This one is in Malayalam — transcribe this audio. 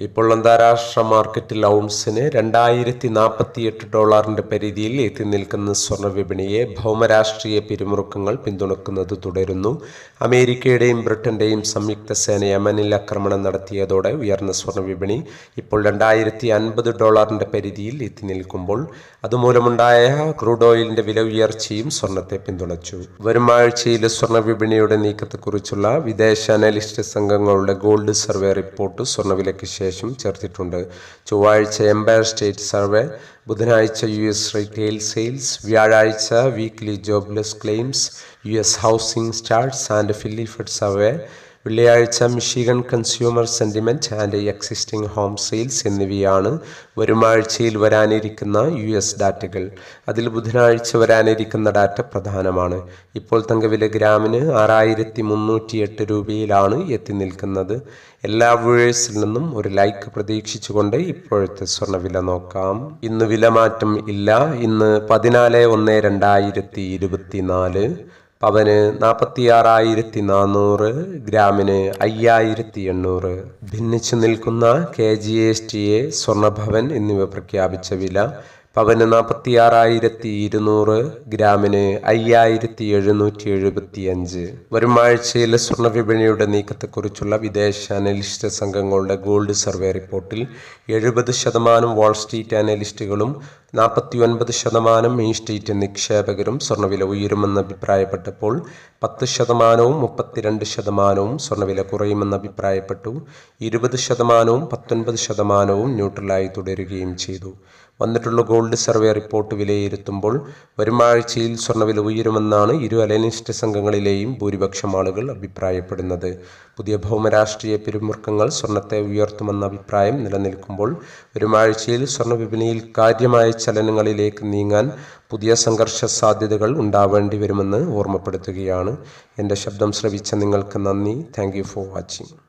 ഇപ്പോൾ അന്താരാഷ്ട്ര മാർക്കറ്റിൽ ഔൺസിന് രണ്ടായിരത്തി നാൽപ്പത്തിയെട്ട് ഡോളറിന്റെ പരിധിയിൽ എത്തി നിൽക്കുന്ന സ്വർണ വിപണിയെ ഭൗമരാഷ്ട്രീയ പിരിമുറുക്കങ്ങൾ പിന്തുണക്കുന്നത് തുടരുന്നു. അമേരിക്കയുടെയും ബ്രിട്ടന്റെയും സംയുക്ത സേന യമനിൽ ആക്രമണം നടത്തിയതോടെ ഉയർന്ന സ്വർണ വിപണി ഇപ്പോൾ രണ്ടായിരത്തി അൻപത് ഡോളറിന്റെ പരിധിയിൽ എത്തി നിൽക്കുമ്പോൾ അതുമൂലമുണ്ടായ ക്രൂഡ് ഓയിലിന്റെ വില ഉയർച്ചയും സ്വർണത്തെ പിന്തുണച്ചു. വരും ആഴ്ചയിലെ സ്വർണ വിപണിയുടെ നീക്കത്തെക്കുറിച്ചുള്ള വിദേശ അനലിസ്റ്റ് സംഘങ്ങളുടെ ഗോൾഡ് സർവേ റിപ്പോർട്ട് സ്വർണവിലയ്ക്ക് ശേഷം ചേർത്തിട്ടുണ്ട്. ചൊവ്വാഴ്ച എംപയർ സ്റ്റേറ്റ് സർവേ ബുധനാഴ്ച യു എസ് റീറ്റെയിൽ സെയിൽസ് വ്യാഴാഴ്ച weekly jobless claims U S housing starts and Philly Fed survey വെള്ളിയാഴ്ച Michigan consumer sentiment and existing home sales എന്നിവയാണ് വരും ആഴ്ചയിൽ വരാനിരിക്കുന്ന യു എസ് ഡാറ്റകൾ. അതിൽ ബുധനാഴ്ച വരാനിരിക്കുന്ന ഡാറ്റ പ്രധാനമാണ്. ഇപ്പോൾ തങ്കവില ഗ്രാമിന് ആറായിരത്തി മുന്നൂറ്റി എട്ട് രൂപയിലാണ് എത്തി നിൽക്കുന്നത്. എല്ലാ വ്യൂഴേഴ്സിൽ നിന്നും ഒരു ലൈക്ക് പ്രതീക്ഷിച്ചുകൊണ്ട് ഇപ്പോഴത്തെ സ്വർണവില നോക്കാം. ഇന്ന് വിലമാറ്റം ഇല്ല. ഇന്ന് പതിനാല് ഒന്ന് രണ്ടായിരത്തി ഇരുപത്തിനാല്. പവന് നാൽപ്പത്തിയാറായിരത്തി നാനൂറ് ഗ്രാമിന് അയ്യായിരത്തി എണ്ണൂറ് ഭിന്നിച്ചു നിൽക്കുന്ന K G S T A Swarnabhavan എന്നിവ പ്രഖ്യാപിച്ച വില പവന് നാൽപ്പത്തിയാറായിരത്തി ഇരുന്നൂറ് ഗ്രാമിന് അയ്യായിരത്തി എഴുന്നൂറ്റി എഴുപത്തി അഞ്ച് വരും ആഴ്ചയിലെ സ്വർണ വിപണിയുടെ നീക്കത്തെക്കുറിച്ചുള്ള വിദേശ അനലിസ്റ്റ് സംഘങ്ങളുടെ ഗോൾഡ് സർവേ റിപ്പോർട്ടിൽ എഴുപത് ശതമാനം വാൾ സ്ട്രീറ്റ് അനലിസ്റ്റുകളും നാൽപ്പത്തി ഒൻപത് ശതമാനം മെയിൻ സ്ട്രീറ്റ് നിക്ഷേപകരും സ്വർണവില ഉയരുമെന്ന് അഭിപ്രായപ്പെട്ടപ്പോൾ പത്ത് ശതമാനവും മുപ്പത്തിരണ്ട് ശതമാനവും സ്വർണവില കുറയുമെന്ന് അഭിപ്രായപ്പെട്ടു. ഇരുപത് ശതമാനവും പത്തൊൻപത് ശതമാനവും ന്യൂട്രലായി തുടരുകയും ചെയ്തു. വന്നിട്ടുള്ള ഗോൾഡ് സർവേ റിപ്പോർട്ട് വിലയിരുത്തുമ്പോൾ വരും ആഴ്ചയിൽ സ്വർണവില ഉയരുമെന്നാണ് ഇരു അലനിസ്റ്റ് സംഘങ്ങളിലെയും ഭൂരിപക്ഷം ആളുകൾ അഭിപ്രായപ്പെടുന്നത്. പുതിയ ഭൗമരാഷ്ട്രീയ പിരിമുറുക്കങ്ങൾ സ്വർണത്തെ ഉയർത്തുമെന്ന അഭിപ്രായം നിലനിൽക്കുമ്പോൾ വരും ആഴ്ചയിൽ സ്വർണ വിപണിയിൽ കാര്യമായ ചലനങ്ങളിലേക്ക് നീങ്ങാൻ പുതിയ സംഘർഷ സാധ്യതകൾ ഉണ്ടാവേണ്ടി വരുമെന്ന് ഓർമ്മപ്പെടുത്തുകയാണ്. എന്റെ ശബ്ദം ശ്രവിച്ച നിങ്ങൾക്ക് നന്ദി. Thank for watching